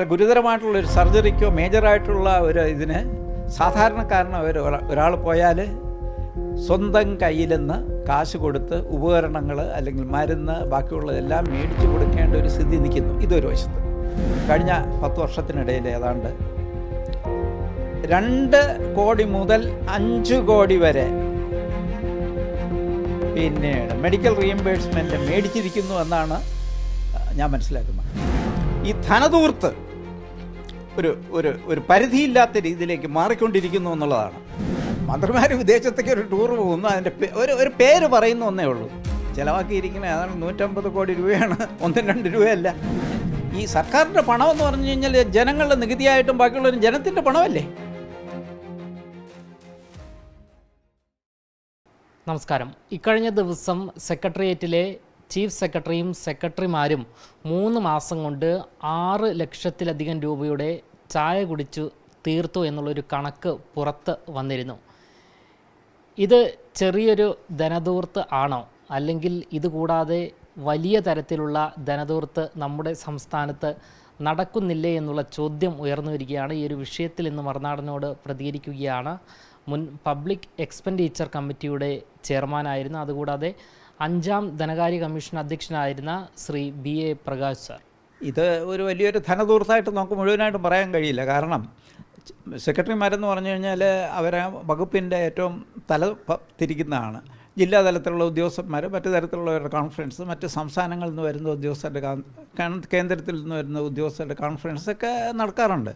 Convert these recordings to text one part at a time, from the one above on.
ഗുരുതരമായിട്ടുള്ള ഒരു സർജറിക്കോ മേജറായിട്ടുള്ള ഒരു ഇതിന് സാധാരണക്കാരന് ഒരു ഒരാൾ പോയാൽ സ്വന്തം കയ്യിൽ നിന്ന് കാശ് കൊടുത്ത് ഉപകരണങ്ങൾ അല്ലെങ്കിൽ മരുന്ന് ബാക്കിയുള്ളതെല്ലാം മേടിച്ചു കൊടുക്കേണ്ട ഒരു സ്ഥിതി നിൽക്കുന്നു. ഇതൊരു വശത്ത്. കഴിഞ്ഞ പത്ത് വർഷത്തിനിടയിൽ ഏതാണ്ട് രണ്ട് കോടി മുതൽ അഞ്ച് കോടി വരെ പിന്നീട് മെഡിക്കൽ റീഎംബേഴ്സ്മെന്റ് മേടിച്ചിരിക്കുന്നു എന്നാണ് ഞാൻ മനസ്സിലാക്കുന്നത്. ഈ ധനതൂർത്ത് ഒരു ഒരു ഒരു പരിധിയില്ലാത്ത രീതിയിലേക്ക് മാറിക്കൊണ്ടിരിക്കുന്നു എന്നുള്ളതാണ്. മന്ത്രിമാർ വിദേശത്തേക്ക് ഒരു ടൂർ പോകുന്നു അതിന്റെ ഒരു ഒരു പേര് പറയുന്ന ഒന്നേ ഉള്ളൂ. ചിലവാക്കിയിരിക്കുന്ന ഏതാണ്ട് നൂറ്റമ്പത് കോടി രൂപയാണ്. ഒന്നും രണ്ട് രൂപയല്ല. ഈ സർക്കാരിന്റെ പണം എന്ന് പറഞ്ഞു കഴിഞ്ഞാൽ ജനങ്ങളുടെ നികുതിയായിട്ടും ബാക്കിയുള്ളവരും ജനത്തിന്റെ പണമല്ലേ? നമസ്കാരം. ഇക്കഴിഞ്ഞ ദിവസം സെക്രട്ടേറിയറ്റിലെ ചീഫ് സെക്രട്ടറിയും സെക്രട്ടറിമാരും മൂന്ന് മാസം കൊണ്ട് ആറ് ലക്ഷത്തിലധികം രൂപയുടെ ചായ കുടിച്ചു തീർത്തു എന്നുള്ളൊരു കണക്ക് പുറത്ത് വന്നിരുന്നു. ഇത് ചെറിയൊരു ധനധൂർത്ത് ആണോ? അല്ലെങ്കിൽ ഇതുകൂടാതെ വലിയ തരത്തിലുള്ള ധനധൂർത്ത് നമ്മുടെ സംസ്ഥാനത്ത് നടക്കുന്നില്ലേ എന്നുള്ള ചോദ്യം ഉയർന്നു വരികയാണ് ഈ ഒരു വിഷയത്തിൽ ഇന്ന് മറുനാടനോട് പ്രതികരിക്കുകയാണ് മുൻ പബ്ലിക് എക്സ്പെൻഡിച്ചർ കമ്മിറ്റിയുടെ ചെയർമാനായിരുന്നു. അതുകൂടാതെ അഞ്ചാം ധനകാര്യ commission അധ്യക്ഷനായിരുന്ന Shri B A Prakash sir. ഇത് ഒരു വലിയൊരു ധനതൂർത്തായിട്ട് നമുക്ക് മുഴുവനായിട്ട് പറയാൻ കഴിയില്ല. കാരണം സെക്രട്ടറിമാരെന്ന് പറഞ്ഞു കഴിഞ്ഞാൽ അവരെ വകുപ്പിന്റെ ഏറ്റവും തല തിരിക്കുന്നതാണ്. ജില്ലാ തലത്തിലുള്ള ഉദ്യോഗസ്ഥന്മാർ മറ്റു തരത്തിലുള്ളവരുടെ കോൺഫറൻസ് മറ്റ് സംസ്ഥാനങ്ങളിൽ നിന്ന് വരുന്ന ഉദ്യോഗസ്ഥരുടെ കേന്ദ്രത്തിൽ നിന്ന് വരുന്ന ഉദ്യോഗസ്ഥരുടെ കോൺഫറൻസ് ഒക്കെ നടക്കാറുണ്ട്.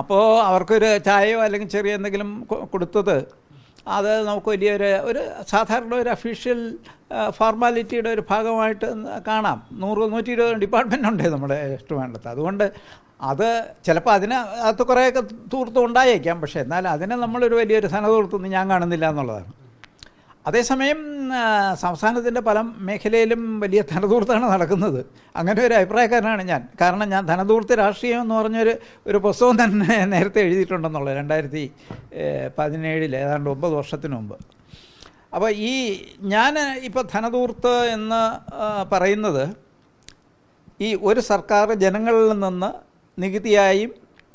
അപ്പോൾ അവർക്കൊരു ചായയോ അല്ലെങ്കിൽ ചെറിയ എന്തെങ്കിലും കൊടുത്തത് അത് നമുക്ക് വലിയൊരു ഒരു സാധാരണ ഒരു അഫീഷ്യൽ ഫോർമാലിറ്റിയുടെ ഒരു ഭാഗമായിട്ട് കാണാം. നൂറ് നൂറ്റി ഇരുപത് ഡിപ്പാർട്ട്മെന്റ് ഉണ്ട് നമ്മുടെ ട്രിവാൻഡ്രത്ത് അതുകൊണ്ട് അത് ചിലപ്പോൾ അതിന് അകത്ത് കുറേയൊക്കെ തൂർത്തും ഉണ്ടായേക്കാം. പക്ഷേ എന്നാൽ അതിനെ നമ്മളൊരു വലിയൊരു ധനതൂർത്തൊന്നും ഞാൻ കാണുന്നില്ല എന്നുള്ളതാണ്. അതേസമയം സംസ്ഥാനത്തിന്റെ പല മേഖലയിലും വലിയ ധനതൂർത്താണ് നടക്കുന്നത്. അങ്ങനെ ഒരു അഭിപ്രായക്കാരനാണ് ഞാൻ. കാരണം ഞാൻ ധനതൂർത്ത് രാഷ്ട്രീയം എന്ന് പറഞ്ഞൊരു ഒരു പുസ്തകം തന്നെ നേരത്തെ എഴുതിയിട്ടുണ്ടെന്നുള്ളത് രണ്ടായിരത്തി പതിനേഴിൽ ഏതാണ്ട് ഒമ്പത് വർഷത്തിന് മുമ്പ്. അപ്പോൾ ഈ ഞാൻ ഇപ്പോൾ ധനതൂർത്ത് എന്ന് പറയുന്നത് ഈ ഒരു സർക്കാർ ജനങ്ങളിൽ നിന്ന് നികുതിയായും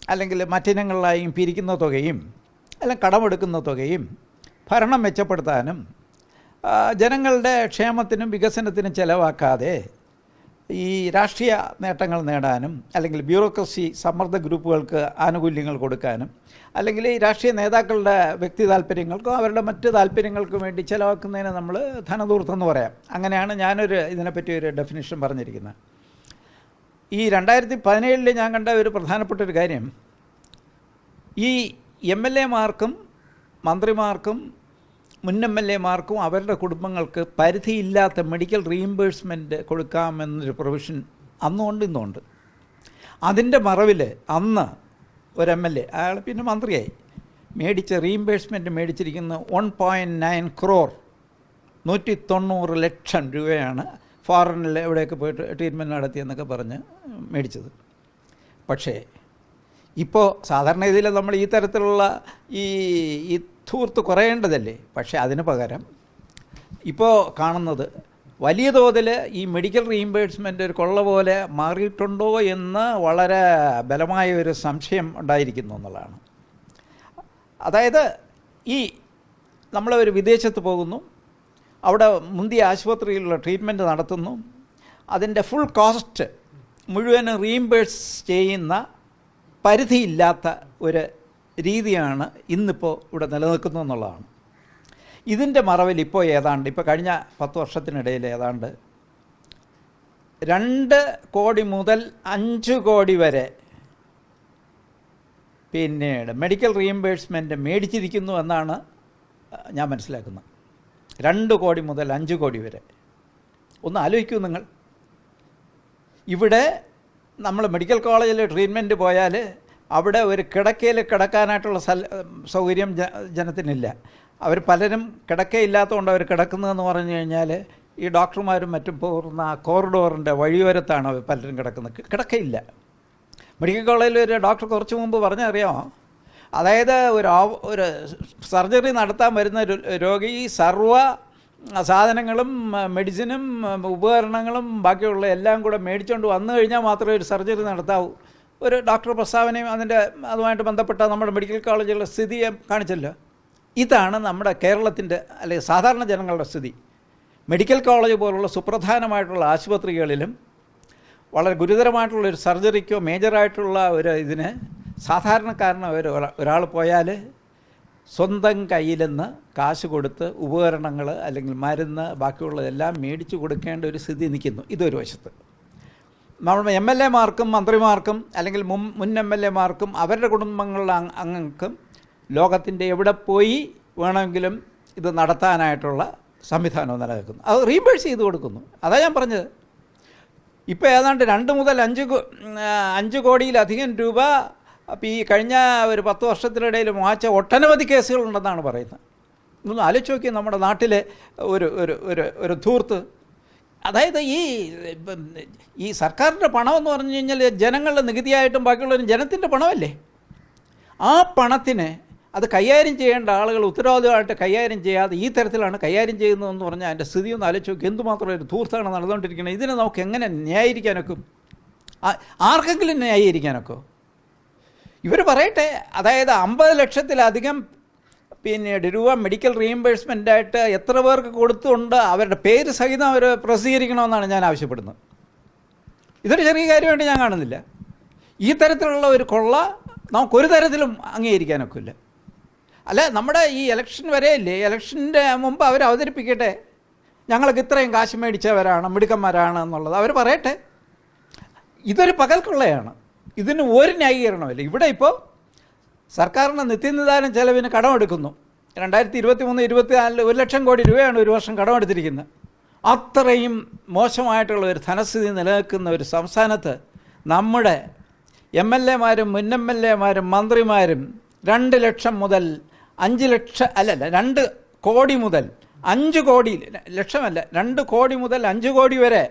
അല്ലെങ്കിൽ മറ്റിനങ്ങളിലായും പിരിക്കുന്ന തുകയും അല്ലെങ്കിൽ കടമെടുക്കുന്ന തുകയും ഭരണം മെച്ചപ്പെടുത്താനും ജനങ്ങളുടെ ക്ഷേമത്തിനും വികസനത്തിനും ചെലവാക്കാതെ ഈ രാഷ്ട്രീയ നേട്ടങ്ങൾ നേടാനും അല്ലെങ്കിൽ ബ്യൂറോക്രസി സമ്മർദ്ദ ഗ്രൂപ്പുകൾക്ക് ആനുകൂല്യങ്ങൾ കൊടുക്കാനും അല്ലെങ്കിൽ ഈ രാഷ്ട്രീയ നേതാക്കളുടെ വ്യക്തി താല്പര്യങ്ങൾക്കും അവരുടെ മറ്റ് താല്പര്യങ്ങൾക്കും വേണ്ടി ചിലവാക്കുന്നതിന് നമ്മൾ ധനദൂർത്തെന്ന് പറയാം. അങ്ങനെയാണ് ഞാനൊരു ഇതിനെപ്പറ്റി ഒരു ഡെഫിനേഷൻ പറഞ്ഞിരിക്കുന്നത്. ഈ രണ്ടായിരത്തി പതിനേഴിൽ ഞാൻ കണ്ട ഒരു പ്രധാനപ്പെട്ട ഒരു കാര്യം. ഈ എം എൽ എമാർക്കും മന്ത്രിമാർക്കും മുൻ എം എൽ എമാർക്കും അവരുടെ കുടുംബങ്ങൾക്ക് പരിധിയില്ലാത്ത മെഡിക്കൽ റീഇംബേഴ്സ്മെന്റ് കൊടുക്കാമെന്നൊരു പ്രൊവിഷൻ അന്നുകൊണ്ട് ഇന്നുണ്ട്. അതിന്റെ മറവിൽ അന്ന് ഒരു എം എൽ എ അയാൾ പിന്നെ മന്ത്രിയായി. മേടിച്ച റീഇംബേഴ്സ്മെന്റ് മേടിച്ചിരിക്കുന്ന വൺ പോയിന്റ് നയൻ ക്രോർ നൂറ്റി തൊണ്ണൂറ് ലക്ഷം രൂപയാണ് ഫോറിനിൽ എവിടെയൊക്കെ പോയിട്ട് ട്രീറ്റ്മെന്റ് നടത്തിയെന്നൊക്കെ പറഞ്ഞ് മേടിച്ചത്. പക്ഷേ ഇപ്പോൾ സാധാരണ ഇതിൽ നമ്മൾ ഈ തരത്തിലുള്ള ഈ ഈ ധൂർത്ത് കുറയേണ്ടതല്ലേ? പക്ഷേ അതിന് പകരം ഇപ്പോൾ കാണുന്നത് വലിയ തോതിൽ ഈ മെഡിക്കൽ റീഇംബേഴ്സ്മെന്റ് ഒരു കൊള്ള പോലെ മാറിയിട്ടുണ്ടോ എന്ന് വളരെ ബലമായ ഒരു സംശയം ഉണ്ടായിരിക്കുന്നു എന്നുള്ളതാണ്. അതായത് ഈ നമ്മൾ ഒരു വിദേശത്ത് പോകുന്നു അവിടെ മുന്തിയ ആശുപത്രിയിലുള്ള ട്രീറ്റ്മെന്റ് നടത്തുന്നു അതിന്റെ ഫുൾ കോസ്റ്റ് മുഴുവൻ റീഇംബേഴ്സ് ചെയ്യുന്ന പരിധിയില്ലാത്ത ഒരു രീതിയാണ് ഇന്നിപ്പോൾ ഇവിടെ നിലനിൽക്കുന്നു എന്നുള്ളതാണ്. ഇതിന്റെ മറവിൽ ഇപ്പോൾ ഏതാണ്ട് ഇപ്പോൾ കഴിഞ്ഞ പത്ത് വർഷത്തിനിടയിൽ ഏതാണ്ട് രണ്ട് കോടി മുതൽ അഞ്ച് കോടി വരെ പിന്നീട് മെഡിക്കൽ റീഇംബേഴ്സ്മെന്റ് മേടിച്ചിരിക്കുന്നു എന്നാണ് ഞാൻ മനസ്സിലാക്കുന്നത്. രണ്ട് കോടി മുതൽ അഞ്ച് കോടി വരെ. ഒന്ന് ആലോചിക്കൂ നിങ്ങൾ. ഇവിടെ നമ്മൾ മെഡിക്കൽ കോളേജിൽ ട്രീറ്റ്മെന്റ് പോയാൽ അവിടെ ഒരു കിടക്കയിൽ കിടക്കാനായിട്ടുള്ള സൗകര്യം ജനത്തിനില്ല. അവർ പലരും കിടക്കയില്ലാത്തതുകൊണ്ട് അവർ കിടക്കുന്നതെന്ന് പറഞ്ഞു കഴിഞ്ഞാൽ ഈ ഡോക്ടർമാരും മറ്റും പോകുന്ന ആ കോറിഡോറിന്റെ വഴിയോരത്താണ് പലരും കിടക്കുന്നത്. കിടക്കയില്ല മെഡിക്കൽ കോളേജിൽ ഒരു ഡോക്ടർ കുറച്ച് മുമ്പ് പറഞ്ഞറിയാമോ അതായത് ഒരു ഒരു സർജറി നടത്താൻ വരുന്ന രോഗി സർവ സാധനങ്ങളും മെഡിസിനും ഉപകരണങ്ങളും ബാക്കിയുള്ള എല്ലാം കൂടെ മേടിച്ചുകൊണ്ട് വന്നു കഴിഞ്ഞാൽ മാത്രമേ ഒരു സർജറി നടത്താവൂ. ഒരു ഡോക്ടർ പ്രസ്താവനയും അതിന്റെ അതുമായിട്ട് ബന്ധപ്പെട്ട നമ്മുടെ മെഡിക്കൽ കോളേജുകളുടെ സ്ഥിതിയെ കാണിച്ചല്ലോ. ഇതാണ് നമ്മുടെ കേരളത്തിന്റെ അല്ലെങ്കിൽ സാധാരണ ജനങ്ങളുടെ സ്ഥിതി. മെഡിക്കൽ കോളേജ് പോലുള്ള സുപ്രധാനമായിട്ടുള്ള ആശുപത്രികളിലും വളരെ ഗുരുതരമായിട്ടുള്ള ഒരു സർജറിക്കോ മേജറായിട്ടുള്ള ഒരു ഇതിന് സാധാരണക്കാരനോ ഒരു ഒരാൾ പോയാൽ സ്വന്തം കയ്യിൽ നിന്ന് കാശ് കൊടുത്ത് ഉപകരണങ്ങൾ അല്ലെങ്കിൽ മരുന്ന് ബാക്കിയുള്ളതെല്ലാം മേടിച്ചു കൊടുക്കേണ്ട ഒരു സ്ഥിതി നിൽക്കുന്നു. ഇതൊരു വശത്ത്. നമ്മൾ എം എൽ എമാർക്കും മന്ത്രിമാർക്കും അല്ലെങ്കിൽ മുൻ മുൻ എം എൽ എമാർക്കും അവരുടെ കുടുംബങ്ങളുടെ അംഗ- അംഗങ്ങൾക്കും ലോകത്തിന്റെ എവിടെ പോയി വേണമെങ്കിലും ഇത് നടത്താനായിട്ടുള്ള സംവിധാനം നിലനിൽക്കുന്നു. അത് റീബേഴ്സ് ചെയ്ത് കൊടുക്കുന്നു. അതാ ഞാൻ പറഞ്ഞത്. ഇപ്പോൾ ഏതാണ്ട് രണ്ട് മുതൽ അഞ്ച് അഞ്ച് കോടിയിലധികം രൂപ അപ്പോൾ ഈ കഴിഞ്ഞ ഒരു പത്ത് വർഷത്തിനിടയിൽ മാച്ച ഒട്ടനവധി കേസുകളുണ്ടെന്നാണ് പറയുന്നത്. ഒന്ന് ആലോചിച്ച് നോക്കി നമ്മുടെ നാട്ടിലെ ഒരു ഒരു ഒരു ഒരു ധൂർത്ത്. അതായത് ഈ ഈ സർക്കാരിന്റെ പണമെന്ന് പറഞ്ഞു കഴിഞ്ഞാൽ ജനങ്ങളുടെ നികുതിയായിട്ടും ബാക്കിയുള്ളവരും ജനത്തിന്റെ പണമല്ലേ? ആ പണത്തിന് അത് കൈകാര്യം ചെയ്യേണ്ട ആളുകൾ ഉത്തരവാദിതമായിട്ട് കൈകാര്യം ചെയ്യാതെ ഈ തരത്തിലാണ് കൈകാര്യം ചെയ്യുന്നതെന്ന് പറഞ്ഞാൽ അതിന്റെ സ്ഥിതി ഒന്ന് ആലോചിച്ച് നോക്കി എന്തുമാത്രം ഒരു ധൂർത്താണ് നടന്നുകൊണ്ടിരിക്കുന്നത്. ഇതിനെ നമുക്ക് എങ്ങനെ ന്യായീകരിക്കാനൊക്കും? ആർക്കെങ്കിലും ന്യായീകരിക്കാനൊക്കെ? ഇവർ പറയട്ടെ അതായത് അമ്പത് ലക്ഷത്തിലധികം പിന്നെ രൂപ മെഡിക്കൽ റീഇംബേഴ്സ്മെന്റായിട്ട് എത്ര പേർക്ക് കൊടുത്തുകൊണ്ട് അവരുടെ പേര് സഹിതം അവർ പ്രസിദ്ധീകരിക്കണമെന്നാണ് ഞാൻ ആവശ്യപ്പെടുന്നത്. ഇതൊരു ചെറിയ കാര്യമായിട്ട് ഞാൻ കാണുന്നില്ല. ഈ തരത്തിലുള്ള ഒരു കൊള്ള നമുക്കൊരു തരത്തിലും അംഗീകരിക്കാനൊക്കില്ല അല്ല നമ്മുടെ ഈ ഇലക്ഷൻ വരെയല്ലേ ഇലക്ഷന്റെ മുമ്പ് അവർ അവതരിപ്പിക്കട്ടെ. ഞങ്ങൾക്ക് ഇത്രയും കാശ് മേടിച്ചവരാണ് മിടുക്കന്മാരാണ് എന്നുള്ളത് അവർ പറയട്ടെ. ഇതൊരു പകൽക്കൊള്ളയാണ്. ഇതിന് ഒരു ന്യായീകരണമില്ല ഇവിടെ ഇപ്പോൾ സർക്കാരിന് നിത്യനിദാനം ചെലവിന് കടമെടുക്കുന്നു. രണ്ടായിരത്തി ഇരുപത്തി മൂന്ന് ഇരുപത്തി നാലിൽ ഒരു ലക്ഷം കോടി രൂപയാണ് ഒരു വർഷം കടം എടുത്തിരിക്കുന്നത് അത്രയും മോശമായിട്ടുള്ള ഒരു ധനസ്ഥിതി നിലനിൽക്കുന്ന ഒരു സംസ്ഥാനത്ത് നമ്മുടെ എം എൽ എമാരും മുൻ എം എൽ എമാരും മന്ത്രിമാരും രണ്ട് ലക്ഷം മുതൽ അഞ്ച് ലക്ഷം അല്ലല്ല രണ്ട് കോടി മുതൽ അഞ്ച് കോടി ലക്ഷമല്ല രണ്ട് കോടി മുതൽ അഞ്ച് കോടി വരെ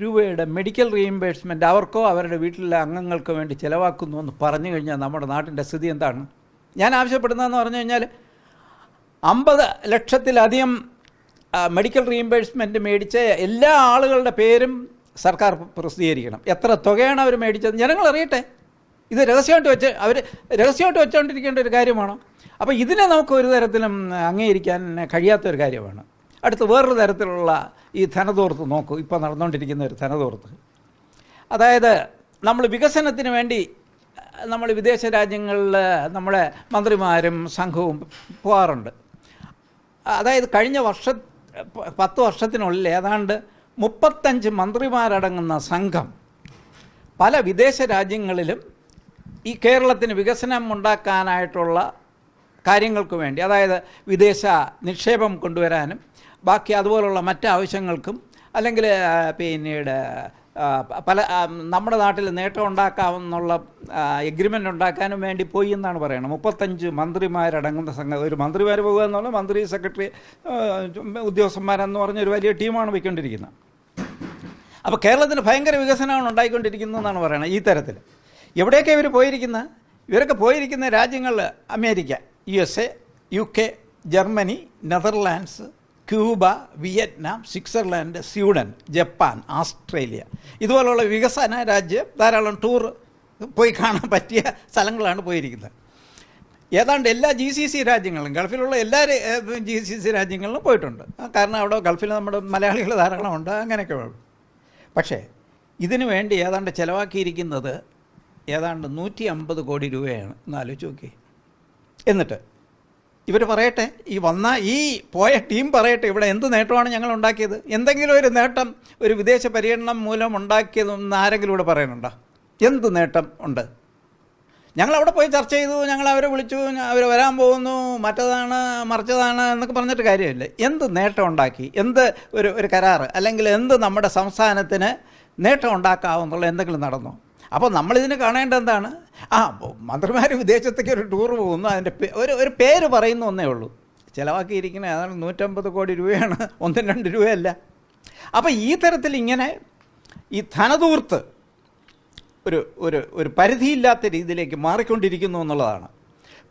രൂപയുടെ മെഡിക്കൽ റീഇംബേഴ്സ്മെന്റ് അവർക്കോ അവരുടെ വീട്ടിലെ അംഗങ്ങൾക്കോ വേണ്ടി ചിലവാക്കുന്നു എന്ന് പറഞ്ഞു കഴിഞ്ഞാൽ നമ്മുടെ നാട്ടിന്റെ സ്ഥിതി എന്താണ്? ഞാൻ ആവശ്യപ്പെടുന്നതെന്ന് പറഞ്ഞു കഴിഞ്ഞാൽ അമ്പത് ലക്ഷത്തിലധികം മെഡിക്കൽ റീഇംബേഴ്സ്മെന്റ് മേടിച്ച എല്ലാ ആളുകളുടെ പേരും സർക്കാർ പ്രസിദ്ധീകരിക്കണം. എത്ര തുകയാണ് അവർ മേടിച്ചത്? ജനങ്ങൾ അറിയട്ടെ. ഇത് രഹസ്യമായിട്ട് വെച്ച് അവർ രഹസ്യമായിട്ട് വെച്ചുകൊണ്ടിരിക്കേണ്ട ഒരു കാര്യമാണോ? അപ്പോൾ ഇതിനെ നമുക്ക് ഒരു തരത്തിലും അംഗീകരിക്കാൻ കഴിയാത്ത ഒരു കാര്യമാണ്. അടുത്ത് വേറൊരു തരത്തിലുള്ള ഈ ധനതോർത്ത് നോക്കൂ ഇപ്പോൾ നടന്നുകൊണ്ടിരിക്കുന്ന ഒരു ധനതോർത്ത് അതായത് നമ്മൾ വികസനത്തിന് വേണ്ടി നമ്മൾ വിദേശ രാജ്യങ്ങളിൽ നമ്മളെ മന്ത്രിമാരും സംഘവും പോകാറുണ്ട് അതായത് കഴിഞ്ഞ വർഷ പത്ത് വർഷത്തിനുള്ളിൽ ഏതാണ്ട് മുപ്പത്തഞ്ച് മന്ത്രിമാരടങ്ങുന്ന സംഘം പല വിദേശ രാജ്യങ്ങളിലും ഈ കേരളത്തിന് വികസനം ഉണ്ടാക്കാനായിട്ടുള്ള കാര്യങ്ങൾക്ക് വേണ്ടി അതായത് വിദേശ നിക്ഷേപം കൊണ്ടുവരാനും ബാക്കി അതുപോലുള്ള മറ്റ് ആവശ്യങ്ങൾക്കും അല്ലെങ്കിൽ പിന്നീട് പല നമ്മുടെ നാട്ടിൽ നേട്ടം ഉണ്ടാക്കാമെന്നുള്ള എഗ്രിമെന്റ് ഉണ്ടാക്കാനും വേണ്ടി പോയി എന്നാണ് പറയുന്നത് മുപ്പത്തഞ്ച് മന്ത്രിമാരടങ്ങുന്ന സംഘം ഒരു മന്ത്രിമാർ പോകുക എന്നുള്ള മന്ത്രി സെക്രട്ടറി ഉദ്യോഗസ്ഥന്മാരെന്ന് പറഞ്ഞ ഒരു വലിയ ടീമാണ് പോയിക്കൊണ്ടിരിക്കുന്നത് അപ്പോൾ കേരളത്തിന് ഭയങ്കര വികസനമാണ് ഉണ്ടായിക്കൊണ്ടിരിക്കുന്നതെന്നാണ് പറയുന്നത് ഈ തരത്തിൽ. എവിടെയൊക്കെ ഇവർ പോയിരിക്കുന്നത് ഇവരൊക്കെ പോയിരിക്കുന്ന രാജ്യങ്ങൾ America U S A U K Germany Netherlands Cuba Vietnam Switzerland Sweden Japan Australia. ഇതുപോലുള്ള വികസന രാജ്യം ധാരാളം ടൂർ പോയി കാണാൻ പറ്റിയ സ്ഥലങ്ങളാണ് പോയിരിക്കുന്നത്. ഏതാണ്ട് എല്ലാ ജി സി സി രാജ്യങ്ങളും ഗൾഫിലുള്ള എല്ലാ ജി സി സി രാജ്യങ്ങളിലും പോയിട്ടുണ്ട്. കാരണം അവിടെ ഗൾഫിൽ നമ്മുടെ മലയാളികൾ ധാരാളം ഉണ്ട് അങ്ങനെയൊക്കെ പക്ഷേ ഇതിനു വേണ്ടി ഏതാണ്ട് ചിലവാക്കിയിരിക്കുന്നത് ഏതാണ്ട് നൂറ്റി അമ്പത് കോടി രൂപയാണ്. എന്നാലോചിച്ച് നോക്കി എന്നിട്ട് ഇവർ പറയട്ടെ ഈ വന്ന ഈ പോയ ടീം പറയട്ടെ ഇവിടെ എന്ത് നേട്ടമാണ് ഞങ്ങൾ ഉണ്ടാക്കിയത്? എന്തെങ്കിലും ഒരു നേട്ടം ഒരു വിദേശ പര്യടനം മൂലം ഉണ്ടാക്കിയതെന്ന് ആരെങ്കിലും ഇവിടെ പറയുന്നുണ്ടോ എന്ത് നേട്ടം ഉണ്ട്? ഞങ്ങൾ അവിടെ പോയി ചർച്ച ചെയ്തു ഞങ്ങൾ അവരെ വിളിച്ചു അവർ വരാൻ പോകുന്നു മറ്റതാണ് മറിച്ചതാണ് എന്നൊക്കെ പറഞ്ഞിട്ട് കാര്യമില്ല. എന്ത് നേട്ടം ഉണ്ടാക്കി? എന്ത് ഒരു ഒരു കരാറ്? അല്ലെങ്കിൽ എന്ത് നമ്മുടെ സംസ്ഥാനത്തിന് നേട്ടം ഉണ്ടാക്കാവുന്നുള്ള? എന്തെങ്കിലും നടന്നോ? അപ്പോൾ നമ്മളിതിന് കാണേണ്ട എന്താണ്? ആ മന്ത്രിമാർ വിദേശത്തേക്ക് ഒരു ടൂർ പോകുന്നു അതിന്റെ ഒരു ഒരു പേര് പറയുന്ന ഒന്നേ ഉള്ളൂ. ചിലവാക്കിയിരിക്കുന്ന ഏതാണ് നൂറ്റമ്പത് കോടി രൂപയാണ് ഒന്നും രണ്ട് രൂപയല്ല. അപ്പോൾ ഈ തരത്തിൽ ഇങ്ങനെ ഈ ധനതൂർത്ത് ഒരു ഒരു ഒരു പരിധിയില്ലാത്ത രീതിയിലേക്ക് മാറിക്കൊണ്ടിരിക്കുന്നു എന്നുള്ളതാണ്.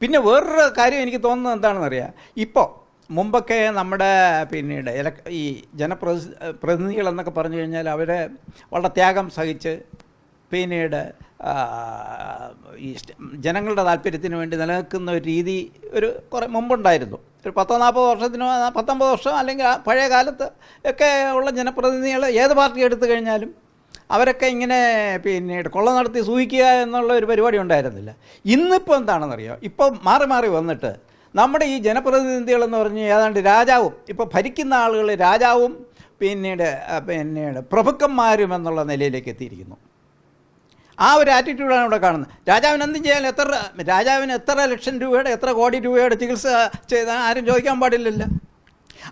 പിന്നെ വേറൊരു കാര്യം എനിക്ക് തോന്നുന്നത് എന്താണെന്നറിയാം ഇപ്പോൾ മുമ്പൊക്കെ നമ്മുടെ പിന്നീട് ഇല ഈ ജനപ്രതി പ്രതിനിധികൾ എന്നൊക്കെ പറഞ്ഞു കഴിഞ്ഞാൽ അവരെ വളരെ ത്യാഗം സഹിച്ച് പിന്നീട് ഈ ജനങ്ങളുടെ താല്പര്യത്തിന് വേണ്ടി നിലനിൽക്കുന്ന ഒരു രീതി ഒരു കുറേ മുമ്പുണ്ടായിരുന്നു. ഒരു പത്തോ നാൽപ്പത് വർഷത്തിനോ പത്തൊമ്പത് വർഷം അല്ലെങ്കിൽ പഴയ കാലത്ത് ഒക്കെ ഉള്ള ജനപ്രതിനിധികൾ ഏത് പാർട്ടി എടുത്തു കഴിഞ്ഞാലും അവരൊക്കെ ഇങ്ങനെ പിന്നീട് കൊള്ള നടത്തി സൂഹിക്കുക എന്നുള്ള ഒരു പരിപാടി ഉണ്ടായിരുന്നില്ല. ഇന്നിപ്പോൾ എന്താണെന്നറിയോ? ഇപ്പോൾ മാറി മാറി വന്നിട്ട് നമ്മുടെ ഈ ജനപ്രതിനിധികളെന്ന് പറഞ്ഞ് ഏതാണ്ട് രാജാവും ഇപ്പോൾ ഭരിക്കുന്ന ആളുകൾ രാജാവും പിന്നീട് പിന്നീട് പ്രഭുക്കന്മാരും എന്നുള്ള നിലയിലേക്ക് എത്തിയിരിക്കുന്നു. ആ ഒരു ആറ്റിറ്റ്യൂഡാണ് ഇവിടെ കാണുന്നത്. രാജാവിന് എന്തും ചെയ്യാൻ എത്ര രാജാവിന് എത്ര ലക്ഷം രൂപയുടെ എത്ര കോടി രൂപയുടെ ചികിത്സ ചെയ്താൽ ആരും ചോദിക്കാൻ പാടില്ലല്ലോ.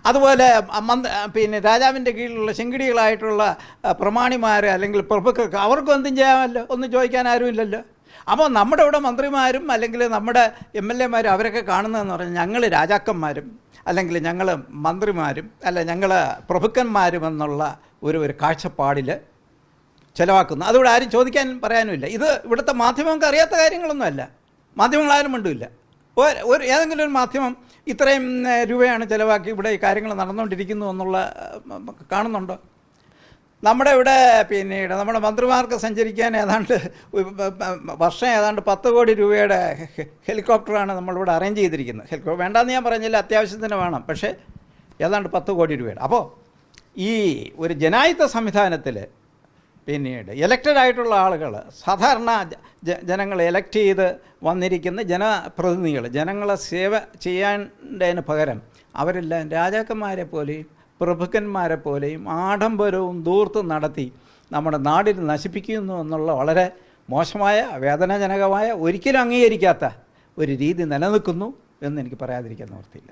അതുപോലെ മന്ത് പിന്നെ രാജാവിന്റെ കീഴിലുള്ള ശിങ്കിടികളായിട്ടുള്ള പ്രമാണിമാർ അല്ലെങ്കിൽ പ്രഭുക്കൾക്ക് അവർക്കും എന്തും ചെയ്യാമല്ലോ. ഒന്നും ചോദിക്കാൻ ആരുമില്ലല്ലോ അപ്പോൾ നമ്മുടെ ഇവിടെ മന്ത്രിമാരും അല്ലെങ്കിൽ നമ്മുടെ എം എൽ എമാരും അവരൊക്കെ കാണുന്നതെന്ന് പറഞ്ഞാൽ ഞങ്ങൾ രാജാക്കന്മാരും അല്ലെങ്കിൽ ഞങ്ങൾ മന്ത്രിമാരും അല്ല ഞങ്ങൾ പ്രഭുക്കന്മാരും എന്നുള്ള ഒരു ഒരു കാഴ്ചപ്പാടിൽ ചിലവാക്കുന്നു. അതിവിടെ ആരും ചോദിക്കാൻ പറയാനുമില്ല. ഇത് ഇവിടുത്തെ മാധ്യമങ്ങൾക്ക് അറിയാത്ത കാര്യങ്ങളൊന്നുമല്ല മാധ്യമങ്ങളാരും മിണ്ടുമില്ല ഒരു ഏതെങ്കിലും ഒരു മാധ്യമം ഇത്രയും രൂപയാണ് ചിലവാക്കി ഇവിടെ ഈ കാര്യങ്ങൾ നടന്നുകൊണ്ടിരിക്കുന്നു എന്നുള്ള കാണുന്നുണ്ടോ? നമ്മുടെ ഇവിടെ പിന്നീട് നമ്മുടെ മന്ത്രിമാർക്ക് സഞ്ചരിക്കാൻ ഏതാണ്ട് വർഷം ഏതാണ്ട് പത്ത് കോടി രൂപയുടെ ഹെലികോപ്റ്ററാണ് നമ്മളിവിടെ അറേഞ്ച് ചെയ്തിരിക്കുന്നത്. ഹെലികോപ്റ്റർ വേണ്ടാന്ന് ഞാൻ പറഞ്ഞില്ല അത്യാവശ്യത്തിന് വേണം. പക്ഷേ ഏതാണ്ട് പത്ത് കോടി രൂപയുടെ. അപ്പോൾ ഈ ഒരു ജനായുത്ത സംവിധാനത്തിൽ പിന്നീട്. ഇലക്റ്റഡ് ആയിട്ടുള്ള ആളുകൾ സാധാരണ ജനങ്ങൾ എലക്ട് ചെയ്ത് വന്നിരിക്കുന്ന ജനപ്രതിനിധികൾ ജനങ്ങളെ സേവ ചെയ്യേണ്ടതിന് പകരം അവരെല്ലാം രാജാക്കന്മാരെ പോലെയും പ്രഭുക്കന്മാരെ പോലെയും ആഡംബരവും ദൂർത്തും നടത്തി നമ്മുടെ നാടിനെ നശിപ്പിക്കുന്നു എന്നുള്ള വളരെ മോശമായ വേദനാജനകമായ ഒരിക്കലും അംഗീകരിക്കാത്ത ഒരു രീതി നിലനിൽക്കുന്നു എന്ന് എനിക്ക് പറയാതിരിക്കാൻ നിവൃത്തിയില്ല.